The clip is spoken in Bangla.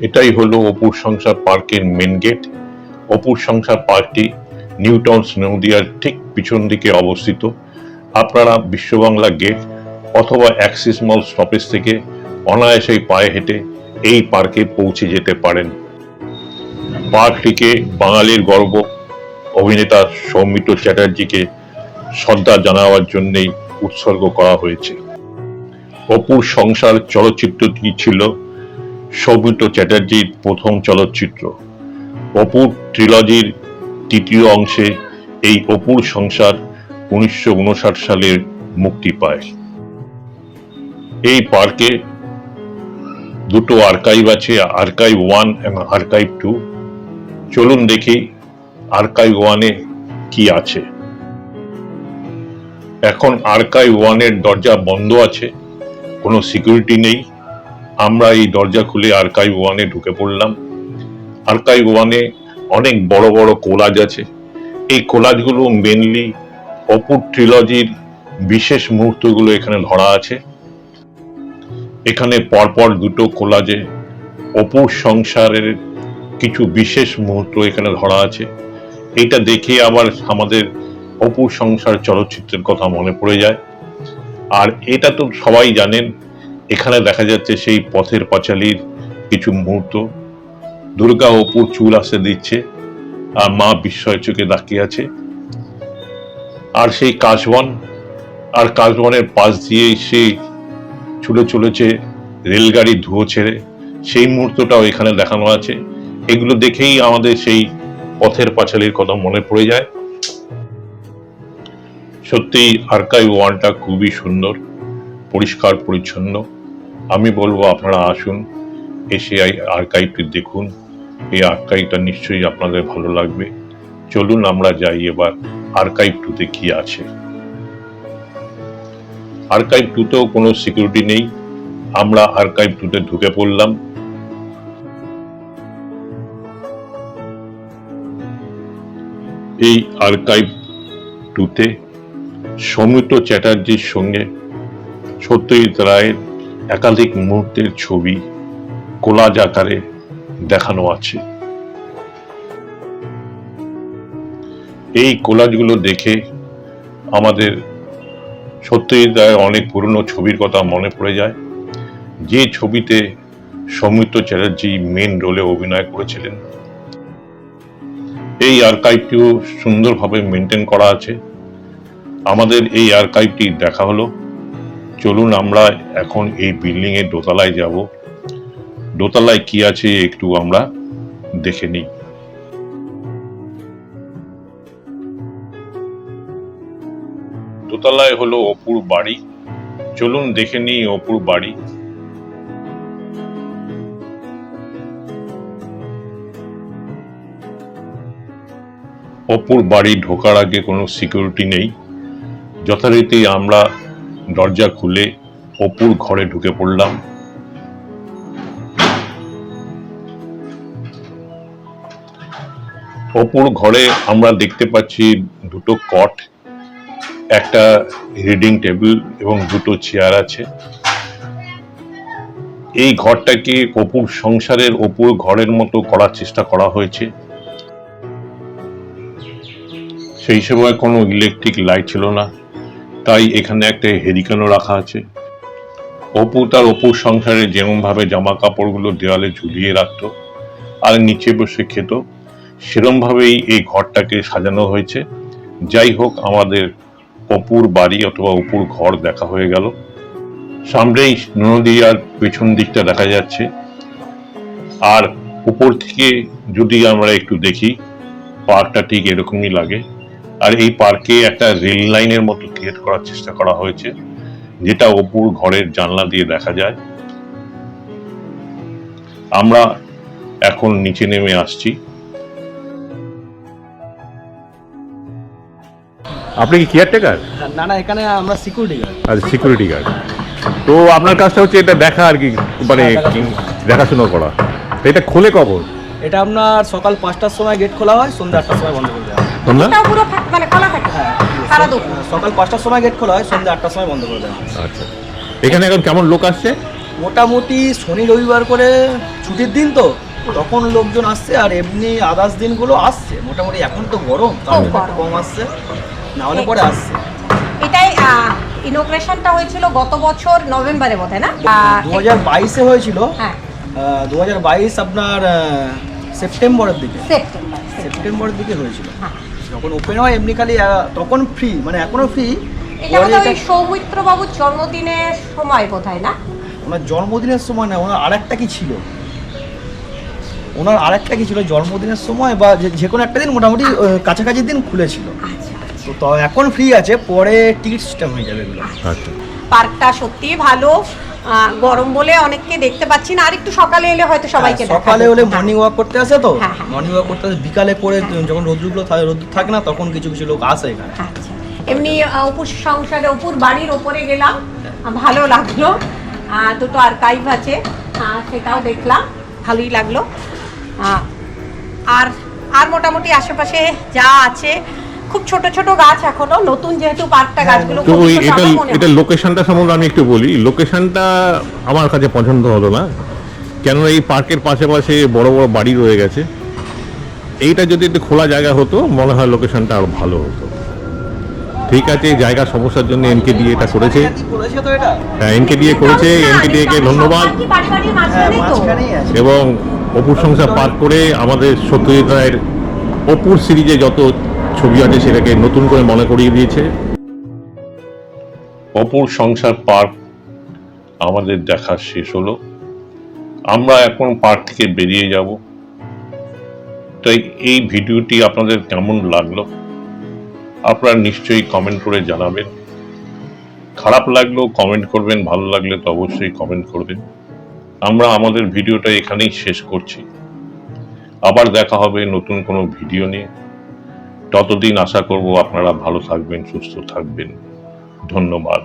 এটাই হলো অপুর সংসার পার্কের মেন গেট অপুর সংসার পার্কটি নিউ টাউন্স নদিয়ার ঠিক পিছন দিকে অবস্থিত। আপনারা বিশ্ববাংলা গেট অথবা অ্যাক্সিস মল স্টপেজ থেকে অনায়াসেই পায়ে হেঁটে এই পার্কে পৌঁছে যেতে পারেন। পার্কটিকে বাঙালির গর্ব। অভিনেতা সৌমিত্র চ্যাটার্জিকে শ্রদ্ধা জানাবার জন্যই উৎসর্গ করা হয়েছে। অপুর সংসার চলচ্চিত্রটি ছিল সৌমিত্র চ্যাটার্জির প্রথম চলচ্চিত্র। অপুর ট্রিলজির তৃতীয় অংশে এই অপুর সংসার উনিশশো সালে মুক্তি পায়। এই পার্কে দুটো আর্কাইভ আছে আর্কাইভ ওয়ান এবং আর্কাইভ টু চলুন দেখি আর্কাইভ ওয়ানে কি আছে। এখন আর্কাইভ ওয়ানের দরজা বন্ধ আছে, কোনো সিকিউরিটি নেই। আমরা এই দরজা খুলে আর্কাইভ ওয়ানে ঢুকে পড়লাম। আর্কাইভ ওয়ানে অনেক বড় বড় কোলাজ আছে। এই কোলাজগুলো মেনলি অপুর ট্রিলজির বিশেষ মুহূর্তগুলো এখানে ধরা আছে। এখানে পরপর দুটো কোলাজে অপুর সংসারের কিছু বিশেষ মুহূর্ত এখানে ধরা আছে। এটা দেখে আবার আমাদের অপুর সংসার চলচ্চিত্রের কথা মনে পড়ে যায়। আর এটা তো সবাই জানেন এখানে দেখা যাচ্ছে সেই পথের পাঁচালীর কিছু মুহূর্ত। দুর্গা অপুর চুল আসে দিচ্ছে, আর মা বিস্ময় চোখে তাকিয়ে আছে। আর সেই কাশবন, আর কাশবনের পাশ দিয়ে সেই ছুটে চলেছে রেলগাড়ি ধুয়ো ছেড়ে। সেই মুহূর্তটাও এখানে দেখানো আছে। এগুলো দেখেই আমাদের সেই পথের পাঁচালীর কথা মনে পড়ে যায়। সত্যি আর্কাইভ ওয়ানটা খুবই সুন্দর, পরিষ্কার, পরিচ্ছন্ন। আমি বলব আপনারা আসুন, এসে এই আর্কাইভটি দেখুন। এই আর্কাইভটা নিশ্চয়ই আপনাদের ভালো লাগবে। চলুন আমরা যাই এবার আর্কাইভ টুতে কি আছে। আর্কাইভ টুতেও কোনো সিকিউরিটি নেই। আমরা আর্কাইভ টুতে ঢুকে পড়লাম। এই আর্কাইভ টুতে সৌমিত্র চ্যাটার্জির সঙ্গে সত্যজিৎ রায়ের একাধিক মুহূর্তের ছবি, কোলাজ আকারে দেখানো আছে। এই কোলাজগুলো দেখে আমাদের সত্যজিৎ রায়ের অনেক পুরনো ছবির কথা মনে পড়ে যায়। যে ছবিতে সৌমিত্র চ্যাটার্জি মেন রোলে অভিনয় করেছিলেন। এই আর্কাইভটিও সুন্দরভাবে মেনটেন করা আছে। আমাদের এই আর্কাইভটি দেখা হলো। চলুন আমরা এখন এই বিল্ডিং এর দোতলায় যাব। দোতলায় কি আছে একটু আমরা দেখে নিই। দোতলায় হলো অপুর বাড়ি। চলুন দেখে নিই অপুর বাড়ি। অপুর বাড়ি ঢোকার আগে কোনো সিকিউরিটি নেই। যথারীতি আমরা দরজা খুলে অপুর ঘরে ঢুকে পড়লাম। অপুর ঘরে আমরা দেখতে পাচ্ছি দুটো কট, একটা রিডিং টেবিল এবং দুটো চেয়ার আছে। এই ঘরটাকে অপুর সংসারের অপুর ঘরের মতো করার চেষ্টা করা হয়েছে। সেই সময় কোনো ইলেকট্রিক লাইট ছিল না। তাই এখানে একটা হেরিকানও রাখা আছে। অপু তার অপুর সংসারে যেমন ভাবে জামা কাপড়গুলো দেওয়ালে ঝুলিয়ে রাখতো আর নিচে বসে খেত সেরম ভাবেই এই ঘরটাকে সাজানো হয়েছে। যাই হোক, আমাদের অপুর বাড়ি অথবা অপুর ঘর দেখা হয়ে গেল। সামনেই নদীয়ার পেছন দিকটা দেখা যাচ্ছে। আর উপর থেকে যদি আমরা একটু দেখি, পার্কটা ঠিক এরকমই লাগে। আর এই পার্কে একটা রেল লাইনের মতো ক্রিয়েট করার চেষ্টা করা হয়েছে যেটা অপুর ঘরের জানলা দিয়ে দেখা যায়। আমরা এখন নিচে নেমে আসছি। আপনি কি কেয়ারটেকার না না এখানে আমরা সিকিউরিটি গার্ড আচ্ছা সিকিউরিটি গার্ড তো আপনার কাজটা হচ্ছে এটা দেখা আর কি মানে হ্যাঁ, দেখাশোনা করা। তো এটা খোলে কখন? এটা আপনার সকাল পাঁচটার সময় গেট খোলা হয় সন্ধ্যা আটটার সময় বন্ধ করে দেওয়া হয় পুরো মানে খোলা থাকে। হ্যাঁ সারা দুপুর। সকাল পাঁচটার সময় গেট খোলা হয় সন্ধ্যা আটটার সময় বন্ধ করে দেওয়া আচ্ছা। এখানে এখন কেমন লোক আসছে? মোটামুটি শনি রবিবার করে ছুটির দিন তো তখন লোকজন আসছে আর এমনি আদার্স দিনগুলো আসছে। মোটামুটি এখন তো গরম। কম আসছে না হলে পরে আসছে। এটাই ইনোগ্রেশনটা হয়েছিল গত বছর নভেম্বরে বোধ হয় না আহ, দু হাজার বাইশে হয়েছিল। হ্যাঁ। দু হাজার বাইশ আপনার সেপ্টেম্বরের দিকে। সেপ্টেম্বর। সেপ্টেম্বরের দিকে হয়েছিল। হ্যাঁ। যখন ওপেন হয় এমনি খালি তখন ফ্রি মানে এখনও ফ্রি সৌমিত্র বাবুর জন্মদিনের সময় হয় না? ওনার জন্মদিনের সময় না ওনার আরেকটা কি ছিল? ওনার আরেকটা কি ছিল জন্মদিনের সময় বা যে- কোনো একটা দিন মোটামুটি আহ, কাছাকাছি দিন খুলেছিল। আচ্ছা আচ্ছা। তো এখন ফ্রি আছে পরে টিকিট সিস্টেম হয়ে যাবে এগুলো। আচ্ছা। পার্কটা সত্যিই ভালো। গরম বলে অনেককে দেখতে পাচ্ছি না। আর একটু সকালে এলে হয়তো সবাইকে হ্যাঁ, সকালে হলে হ্যাঁ। মর্নিং ওয়াক করতে আসে তো? হ্যাঁ, হ্যাঁ। মর্নিং ওয়াক করতে আসে বিকালে করে যখন রোদ্রুগুলো থাকে রোদ্র থাকে না তখন কিছু কিছু লোক আসে এখানে। আচ্ছা। এমনি অপুর সংসারে অপুর বাড়ির ওপরে গেলাম। ভালো লাগল। দুটো আর্কাইভ আছে। সেটাও দেখলাম। ভালোই লাগল। আর আর মোটামুটি আশেপাশে যা আছে খুব ছোট ছোট গাছ এখনও নতুন যেহেতু পার্কটা হ্যাঁ, গাছগুলো তো খুব এটা এটা হয়। লোকেশনটা সম্বন্ধে আমি একটু বলি। লোকেশনটা আমার কাছে পছন্দ হলো না। কেননা এই পার্কের পাশে পাশে বড় বড় বাড়ি রয়ে গেছে। এইটা যদি একটু খোলা জায়গা হতো মনে হয় লোকেশনটা আরও ভালো হতো। ঠিক আছে জায়গা সমস্যার জন্য এনকে দিয়ে এটা করেছে করেছে। তো এটা হ্যাঁ এনকে দিয়ে করেছে। না, এনকে দিয়ে কে ধন্যবাদ। হ্যাঁ এবং অপুর সংসার পার্ক করে আমাদের সত্যজিৎ রায়ের অপুর সিরিজে যত ছবি আছে সেটাকে নতুন করে মনে করিয়ে দিয়েছে। অপুর সংসার পার্ক আমাদের দেখা শেষ হলো। আমরা এখন পার্ক থেকে বেরিয়ে যাব। তাই এই ভিডিওটি আপনাদের কেমন লাগল? আপনারা নিশ্চয়ই কমেন্ট করে জানাবেন। খারাপ লাগলেও কমেন্ট করবেন, ভালো লাগলে তো অবশ্যই কমেন্ট করবেন। আমরা আমাদের ভিডিওটা এখানেই শেষ করছি। আবার দেখা হবে নতুন কোনো ভিডিও নিয়ে। ততদিন আশা করব আপনারা ভালো থাকবেন সুস্থ থাকবেন। ধন্যবাদ।